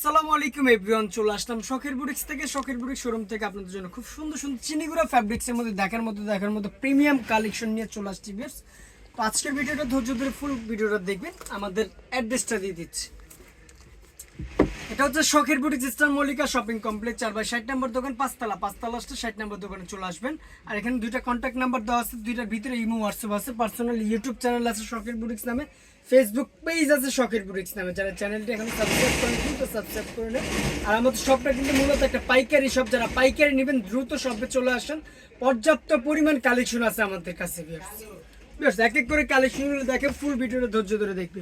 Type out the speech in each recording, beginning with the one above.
আসসালামু আলাইকুম এভরিওয়ান চলে আসলাম শখের বুটিক্স থেকে। শখের বুটিক শোরুম থেকে আপনাদের জন্য খুব সুন্দর সুন্দর চিনিগুড়া ফ্যাব্রিক্সের মধ্যে, দেখার মতো দেখার মতো প্রিমিয়াম কালেকশন নিয়ে চলে আসছি বেশ আজকের ভিডিওটা ধৈর্য ধরে ফুল ভিডিওটা দেখবেন। আমাদের অ্যাড্রেসটা দিয়ে দিচ্ছি। এটা হচ্ছে শখের boutique Star Mallika shopping complex চার বাই ষাট নম্বর দোকান, পাঁচতলা পাঁচতলা আসতে ষাট নম্বর দোকানে চলে আসবেন। আর এখানে দুইটা কন্ট্যাক্ট নাম্বার দেওয়া আছে, দুইটার ভিতরে ইমো হোয়াটসঅ্যাপ আছে পার্সোনাল ইউটিউব চ্যানেল আছে শখের বুটিক্স নামে ফেসবুক পেজ আছে শখের বুটিক্স নামে যারা চ্যানেলটি এখন সাবস্ক্রাইব করেন দ্রুত সাবস্ক্রাইব করে নেন। আর আমাদের শপটা কিন্তু মূলত একটা পাইকারি শপ যারা পাইকারি নেবেন, দ্রুত শপে চলে আসেন। পর্যাপ্ত পরিমাণ কালেকশন আছে আমাদের কাছে বিয়ার্স এক এক করে কালেকশনগুলো দেখে ফুল ভিডিওটা ধৈর্য ধরে দেখবে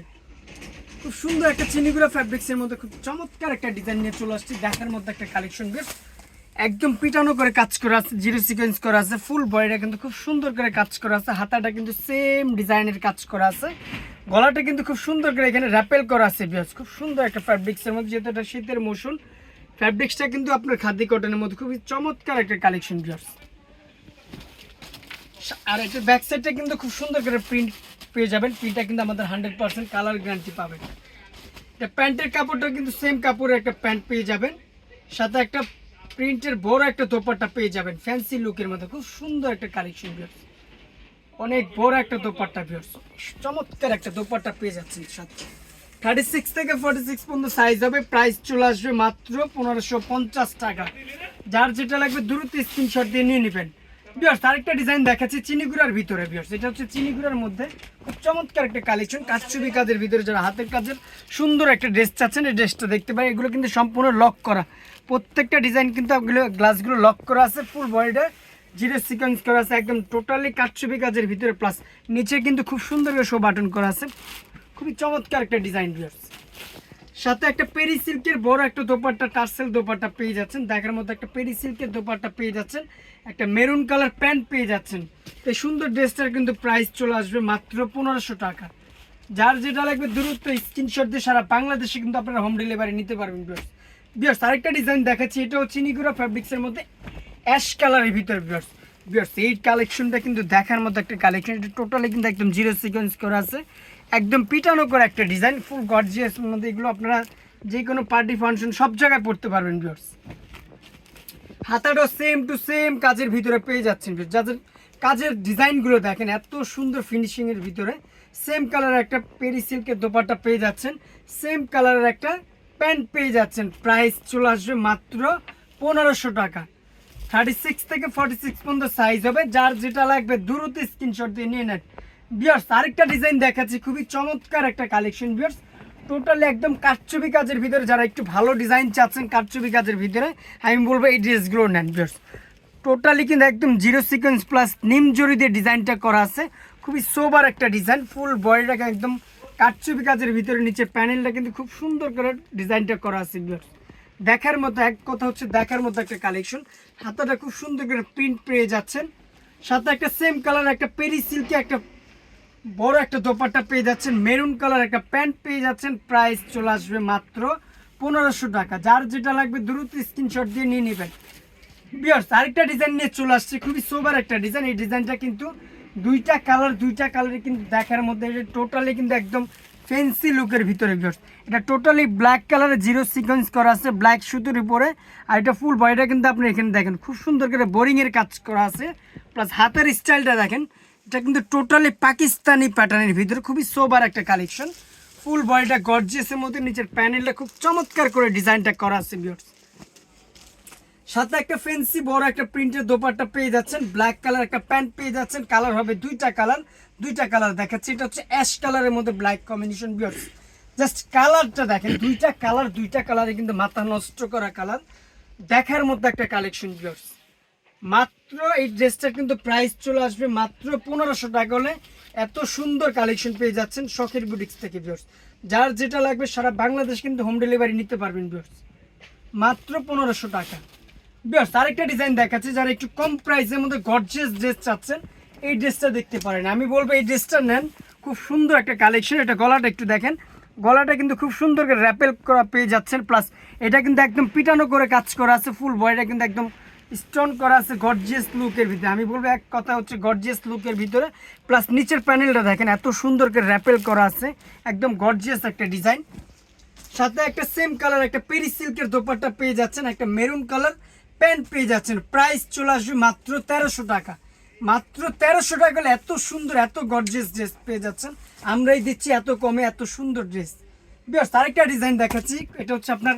খুব সুন্দর একটা চিনিগুড়া ফ্যাব্রিক্সের মধ্যে খুব চমৎকার একটা ডিজাইন নিয়ে চলে আসছে। দেখার মধ্যে একটা কালেকশন বেশ একদম পিটানো করে কাজ করা আছে জিরো সিকোয়েন্স করা আছে ফুল বডিটা কিন্তু খুব সুন্দর করে কাজ করা আছে, হাতাটা কিন্তু সেম ডিজাইনের কাজ করা আছে। গলাটা কিন্তু খুব সুন্দর করে এখানে র্যাপেল করা আছে বিয়াস খুব সুন্দর একটা ফ্যাব্রিক্সের মধ্যে, যেহেতু এটা শীতের মৌসুম ফ্যাব্রিক্সটা কিন্তু আপনার খাদি কটনের মধ্যে খুবই চমৎকার একটা কালেকশন বিয়াস আর একটা ব্যাক সাইডটা কিন্তু খুব সুন্দর করে প্রিন্ট পেয়ে যাবেন প্রিন্টটা কিন্তু আমাদের হান্ড্রেড পার্সেন্ট কালার গ্যারান্টি পাবেন। এটা প্যান্টের কাপড়টা কিন্তু সেম কাপড়ের একটা প্যান্ট পেয়ে যাবেন। সাথে একটা প্রিন্টের বড় একটা দোপাট্টা পেয়ে যাবেন ফ্যান্সি লুকের মধ্যে। খুব সুন্দর একটা কালেকশন বিয়ার্স অনেক বড় একটা দোপাট্টা বিয়ার্স চমৎকার একটা দোপাট্টা পেয়ে যাচ্ছেন সাথে। থার্টি সিক্স থেকে ফর্টি সিক্স পর্যন্ত সাইজ হবে। প্রাইস চলে আসবে মাত্র পনেরোশো পঞ্চাশ টাকা। যার যেটা লাগবে, দ্রুত স্ক্রিনশট দিয়ে নিয়ে নেবেন। বিয়ার্স আরেকটা ডিজাইন দেখাচ্ছি চিনিগুড়ার ভিতরে বিয়ার্স এটা হচ্ছে চিনিগুড়ার মধ্যে খুব চমৎকার একটা কালেকশন কাজচুবি কাজের ভিতরে যারা হাতের কাজের সুন্দর একটা ড্রেস চাচ্ছেন, এই ড্রেসটা দেখতে পাই এগুলো কিন্তু সম্পূর্ণ লক করা। প্রত্যেকটা ডিজাইন কিন্তু গ্লাসগুলো লক করা আছে ফুল বডিটা জিরো সিকোয়েন্স করা আছে, একদম টোটালি কাটছবি কাজের ভিতরে প্লাস নিচে কিন্তু খুব সুন্দর শো বাটন করা আছে। খুবই চমৎকার একটা ডিজাইন বিয়ার্স সাথে একটা পেরি সিল্কের বড় একটা দোপাট্টা, টার্সেল দোপাট্টা পেয়ে যাচ্ছেন। দেখার মতো একটা পেরি সিল্কের দোপাট্টা পেয়ে যাচ্ছেন। একটা মেরুন কালার প্যান্ট পেয়ে যাচ্ছেন। এই সুন্দর ড্রেসটার কিন্তু প্রাইস চলে আসবে মাত্র পনেরোশো টাকা। যার যেটা লাগবে দূরত্ব স্ক্রিনশট দিয়ে সারা বাংলাদেশে কিন্তু আপনারা হোম ডেলিভারি নিতে পারবেন বিয়ার্স বিয়ার্স আরেকটা ডিজাইন দেখাচ্ছি এটাও চিনিগুড়া ফ্যাব্রিক্সের মধ্যে অ্যাশ কালারের ভিতরে বিয়ার্স বিয়ার্স এই কালেকশনটা কিন্তু দেখার মতো একটা কালেকশন এটা টোটালি কিন্তু একদম জিরো সিকোয়েন্স করা আছে। একদম পিটানো করে একটা ডিজাইন ফুল গর্জিয়াস মধ্যে এগুলো আপনারা যে কোনো পার্টি ফাংশন সব জায়গায় পড়তে পারবেন বিয়ার্স হাতাটাও সেম টু সেম কাজের ভিতরে পেয়ে যাচ্ছেন যাদের কাজের ডিজাইনগুলো দেখেন, এত সুন্দর ফিনিশিংয়ের ভিতরে সেম কালারের একটা পেরি সিল্কের দোপাট্টা পেয়ে যাচ্ছেন সেম কালারের একটা প্যান্ট পেয়ে যাচ্ছেন। প্রাইস চলে আসবে মাত্র পনেরোশো টাকা। থার্টি সিক্স থেকে ফর্টি সিক্স পর্যন্ত সাইজ হবে, যার যেটা লাগবে, দ্রুত স্ক্রিনশট দিয়ে নিয়ে নেন। বিয়ার্স আরেকটা ডিজাইন দেখাচ্ছি, খুবই চমৎকার একটা কালেকশন বিয়ার্স টোটালি একদম কারচুপি কাজের ভিতরে, যারা একটু ভালো ডিজাইন চাচ্ছেন কারচুপি কাজের ভিতরে, আমি বলব এই ড্রেসগুলো নেন বিয়ার্স টোটালি কিন্তু একদম জিরো সিকোয়েন্স প্লাস নিম জরি দিয়ে ডিজাইনটা করা আছে। খুবই সোবার একটা ডিজাইন ফুল বডিটাকে একদম কারচুপি কাজের ভিতরে, নিচে প্যানেলটা কিন্তু খুব সুন্দর করে ডিজাইনটা করা আছে বিয়ার্স দেখার মতো, এক কথা হচ্ছে দেখার মতো একটা কালেকশন হাতাটা খুব সুন্দর করে প্রিন্ট পেয়ে যাচ্ছেন। সাথে একটা সেম কালার একটা পেরি সিল্কে একটা বড় একটা দোপাট্টা পেয়ে যাচ্ছেন। মেরুন কালার একটা প্যান্ট পেয়ে যাচ্ছেন। প্রাইস চলে আসবে মাত্র পনেরোশো টাকা। যার যেটা লাগবে দ্রুত স্ক্রিনশট দিয়ে নিয়ে নেবেন। বিয়ার্স আরেকটা ডিজাইন নিয়ে চলে আসছে। খুবই সোবার একটা ডিজাইন এই ডিজাইনটা কিন্তু দুইটা কালার দুইটা কালারে কিন্তু দেখার মধ্যে এটা টোটালি কিন্তু একদম ফেন্সি লুকের ভিতরে বিয়ার্স এটা টোটালি ব্ল্যাক কালারে জিরো সিকোয়েন্স করা আছে। ব্ল্যাক সুতোর উপরে। আর এটা ফুল বডিটা কিন্তু আপনি এখানে দেখেন। খুব সুন্দর করে বোরিংয়ের কাজ করা আছে। প্লাস হাতের স্টাইলটা দেখেন। এটা কিন্তু টোটালি পাকিস্তানি প্যাটার্নের ভিতরে, খুবই সোবার একটা কালেকশন ফুল বডিটা গর্জিয়াসের মধ্যে, নিচের প্যানেলটা খুব চমৎকার করে ডিজাইনটা করা আছে বিয়ার্স সাথে একটা ফেন্সি বড় একটা প্রিন্টের দোপাট্টা পেয়ে যাচ্ছেন ব্ল্যাক কালার একটা প্যান্ট পেয়ে যাচ্ছেন কালার হবে দুইটা কালার দুইটা কালার দেখাচ্ছি। এটা হচ্ছে অ্যাশ কালারের মধ্যে ব্ল্যাক কম্বিনেশন বিয়ার্স জাস্ট কালারটা দেখেন, দুইটা কালার দুইটা কালারে কিন্তু মাথা নষ্ট করা কালার দেখার মধ্যে একটা কালেকশন বিয়ার্স মাত্র এই ড্রেসটার কিন্তু প্রাইস চলে আসবে মাত্র পনেরোশো টাকা হলে এত সুন্দর কালেকশন পেয়ে যাচ্ছেন শখের বুটিক্স থেকে বিয়ার্স যার যেটা লাগবে সারা বাংলাদেশ কিন্তু হোম ডেলিভারি নিতে পারবেন বিয়ার্স মাত্র পনেরোশো টাকা। বিয়ার্স আরেকটা ডিজাইন দেখাচ্ছে, যারা একটু কম প্রাইসের মধ্যে গর্জিয়াস ড্রেস চাচ্ছেন, এই ড্রেসটা দেখতে পারেন। আমি বলব এই ড্রেসটা নেন, খুব সুন্দর একটা কালেকশন এটা গলাটা একটু দেখেন। গলাটা কিন্তু খুব সুন্দর করে র্যাপেল করা পেয়ে যাচ্ছেন। প্লাস এটা কিন্তু একদম পিটানো করে কাজ করা আছে ফুল বয়টা কিন্তু একদম স্টোন করা আছে গর্জিয়াস লুকের ভিতরে। আমি বলব এক কথা হচ্ছে গর্জিয়াস লুকের ভিতরে। প্লাস নিচের প্যানেলটা দেখেন, এত সুন্দর করে র্যাপেল করা আছে। একদম গর্জিয়াস একটা ডিজাইন সাথে একটা সেম কালার একটা পেরি সিল্কের দোপাট্টা পেয়ে যাচ্ছেন, একটা মেরুন কালার প্যান্ট পেয়ে যাচ্ছেন। প্রাইস চলে আসবে মাত্র তেরোশো টাকা। মাত্র তেরোশো টাকা হলে এত সুন্দর, এত গর্জিয়াস ড্রেস পেয়ে যাচ্ছেন। আমরাই দিচ্ছি এত কমে এত সুন্দর ড্রেস বিয়ার্স আরেকটা ডিজাইন দেখাচ্ছি। এটা হচ্ছে আপনার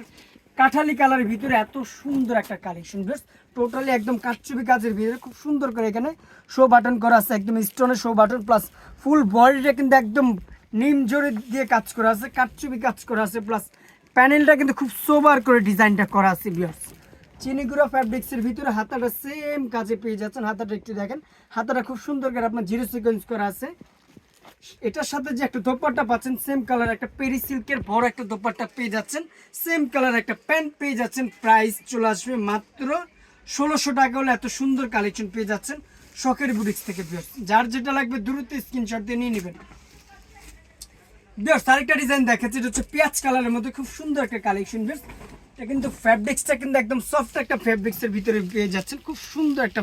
কাঠালি কালারের ভিতরে এত সুন্দর একটা কালেকশন বেশ টোটালি একদম কাটচুপি কাজের ভিতরে, খুব সুন্দর করে এখানে শো বাটন করা আছে, একদম স্টোনের শো বাটন প্লাস ফুল বডিটা কিন্তু একদম নিম জোরে দিয়ে কাজ করা আছে কাটচুপি কাজ করা আছে প্লাস প্যানেলটা কিন্তু খুব সোবার করে ডিজাইনটা করা আছে বিয়ার্স চিনিগুড়া ফ্যাব্রিক্সের ভিতরে হাতাটা সেম কাজে পেয়ে যাচ্ছেন, হাতাটা একটু দেখেন, হাতাটা খুব সুন্দর করে আপনার জিরো সিকোয়েন্স করা আছে। এটার সাথে যে একটা দোপাট্টা পাচ্ছেন সেম কালার একটা পেরি সিল্কের বড় একটা দোপাট্টা পেয়ে যাচ্ছেন। সেম কালার একটা প্যান্ট পেয়ে যাচ্ছেন প্রাইস চলে আসবে মাত্র ষোলোশো টাকা হলে এত সুন্দর কালেকশন পেয়ে যাচ্ছেন শখের বুটিক্স থেকে যার যেটা লাগবে দ্রুত স্ক্রিনশট দিয়ে নিয়ে নেবেন। বিয়ার্স আরেকটা ডিজাইন দেখাচ্ছে, এটা হচ্ছে পেঁয়াজ কালারের মধ্যে খুব সুন্দর একটা কালেকশন বিয়ার্স এটা কিন্তু ফ্যাব্রিক্সটা কিন্তু একদম সফট একটা ফ্যাব্রিক্সের ভিতরে পেয়ে যাচ্ছেন। খুব সুন্দর একটা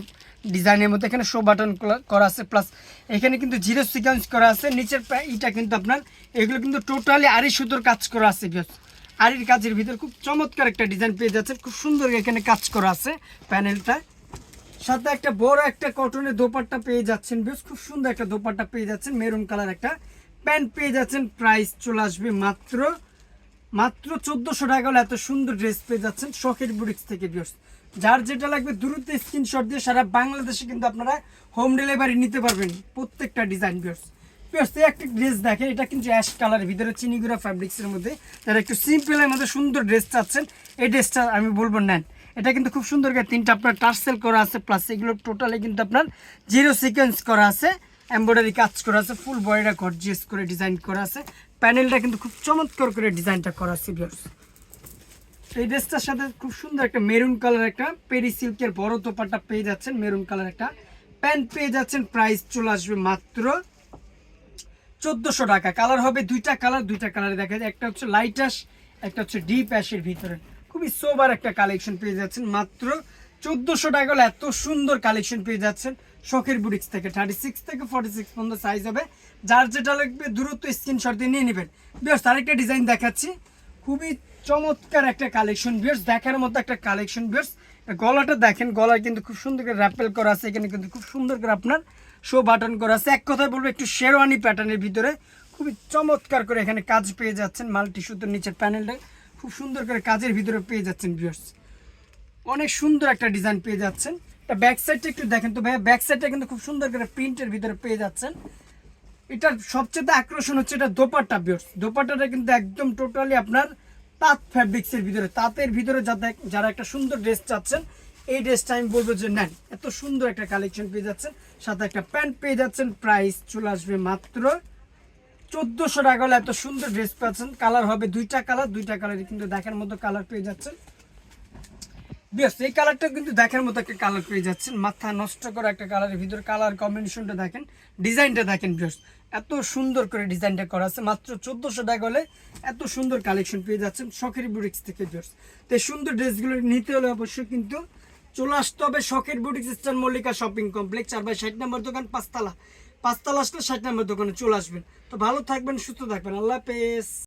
ডিজাইনের মধ্যে এখানে শো বাটন করা আছে প্লাস এখানে কিন্তু জিরো সিকোয়েন্স করা আছে, নিচের ইটা কিন্তু আপনার, এগুলো কিন্তু টোটালি আড়ি সুতোর কাজ করা আছে আড়ির কাজের ভিতরে খুব চমৎকার একটা ডিজাইন পেয়ে যাচ্ছেন, খুব সুন্দর এখানে কাজ করা আছে প্যানেলটা সাথে একটা বড় একটা কটনের দোপাট্টা পেয়ে যাচ্ছেন বেশ খুব সুন্দর একটা দোপাট্টা পেয়ে যাচ্ছেন মেরুন কালার একটা। প্যান্ট পেয়ে যাচ্ছেন প্রাইস চলে আসবে মাত্র মাত্র চোদ্দোশো টাকা হলে এত সুন্দর ড্রেস পেয়ে যাচ্ছেন শখের বুটিক্স থেকে বিয়স যার যেটা লাগবে দ্রুত স্ক্রিনশট দিয়ে সারা বাংলাদেশে কিন্তু আপনারা হোম ডেলিভারি নিতে পারবেন প্রত্যেকটা ডিজাইন বিয়স বিয়স এই একটা ড্রেস দেখেন, এটা কিন্তু অ্যাশ কালারের ভিতরে চিনিগুড়া ফ্যাব্রিক্সের মধ্যে। যারা একটু সিম্পলের মধ্যে সুন্দর ড্রেস চাচ্ছেন, এই ড্রেসটা আমি বলব নেন। এটা কিন্তু খুব সুন্দর করে তিনটা আপনার টার্সেল করা আছে প্লাস এগুলো টোটালি কিন্তু আপনার জিরো সিকোয়েন্স করা আছে এমব্রয়ডারি কাজ করা আছে ফুল বডিটা গর্জিয়াস করে ডিজাইন করা আছে। প্যানেলটা কিন্তু খুব চমৎকার করে ডিজাইনটা করা আছে ভিউয়ার্স এই ড্রেসটার সাথে খুব সুন্দর একটা মেরুন কালার একটা পেরি সিল্কের বড় তোপাটা পেয়ে যাচ্ছেন, মেরুন কালার একটা। প্যান্ট পেয়ে যাচ্ছেন প্রাইস চলে আসবে মাত্র চোদ্দোশো টাকা। কালার হবে দুইটা কালার, দুইটা কালারে দেখা যায়। একটা হচ্ছে লাইট অ্যাশ একটা হচ্ছে ডিপ অ্যাশের ভিতরে। খুবই সোবার একটা কালেকশন পেয়ে যাচ্ছেন মাত্র চোদ্দোশো টাকা হলে এত সুন্দর কালেকশন পেয়ে যাচ্ছেন শখের বুটিক্স থেকে। থার্টি সিক্স থেকে ফর্টি সিক্স পর্যন্ত সাইজ হবে। যার যেটা লাগবে দ্রুত স্ক্রিনশট দিয়ে নিয়ে নেবেন। বিয়ার্স আরেকটা ডিজাইন দেখাচ্ছি। খুবই চমৎকার একটা কালেকশন বিয়ার্স দেখার মতো একটা কালেকশন বিয়ার্স গলাটা দেখেন, গলায় কিন্তু খুব সুন্দর করে র্যাপেল করা আছে। এখানে কিন্তু খুব সুন্দর করে আপনার শো বাটন করা আছে। এক কথায় বলব, একটু শেরওয়ানি প্যাটার্নের ভিতরে খুবই চমৎকার করে এখানে কাজ পেয়ে যাচ্ছেন। মাল্টি সুতোর নিচের প্যানেলটা খুব সুন্দর করে কাজের ভিতরে পেয়ে যাচ্ছেন বিয়ার্স অনেক সুন্দর একটা ডিজাইন পেয়ে যাচ্ছেন। এটা ব্যাক সাইডটা একটু দেখেন তো ভাইয়া ব্যাক সাইডটা কিন্তু খুব সুন্দর করে প্রিন্টের ভিতরে পেয়ে যাচ্ছেন। এটার সবচেয়ে আকর্ষণ হচ্ছে এটা দোপাট্টা বিয়ার্স দোপাট্টাটা কিন্তু একদম টোটালি আপনার তাঁত ফ্যাব্রিক্সের ভিতরে, তাঁতের ভিতরে যাতে যারা একটা সুন্দর ড্রেস চাচ্ছেন, এই ড্রেসটা আমি বলব যে নেন, এত সুন্দর একটা কালেকশন পেয়ে যাচ্ছেন। সাথে একটা প্যান্ট পেয়ে যাচ্ছেন প্রাইস চলে আসবে মাত্র চোদ্দোশো টাকা হলে এত সুন্দর ড্রেস পাচ্ছেন। কালার হবে দুইটা কালার দুইটা কালার কিন্তু দেখার মতো কালার পেয়ে যাচ্ছেন। বেশ এই কালারটা কিন্তু দেখার মতো একটা কালার পেয়ে যাচ্ছেন। মাথা নষ্ট করা একটা কালারের ভিতরে কালার কম্বিনেশনটা দেখেন ডিজাইনটা দেখেন বেশ এত সুন্দর করে ডিজাইনটা করা আছে, মাত্র চোদ্দোশো টাকা হলে এত সুন্দর কালেকশন পেয়ে যাচ্ছেন শখের বুটিক্স থেকে বেশ তো সুন্দর ড্রেসগুলো নিতে হলে অবশ্যই কিন্তু চলে আসতে হবে শখের boutiques Star Mallika shopping complex R by ষাট নম্বর দোকান, পাঁচতলা। পাঁচতলা আসলে ষাট নম্বর দোকানে চলে আসবেন। তো ভালো থাকবেন, সুস্থ থাকবেন। আল্লাহ হাফেজ।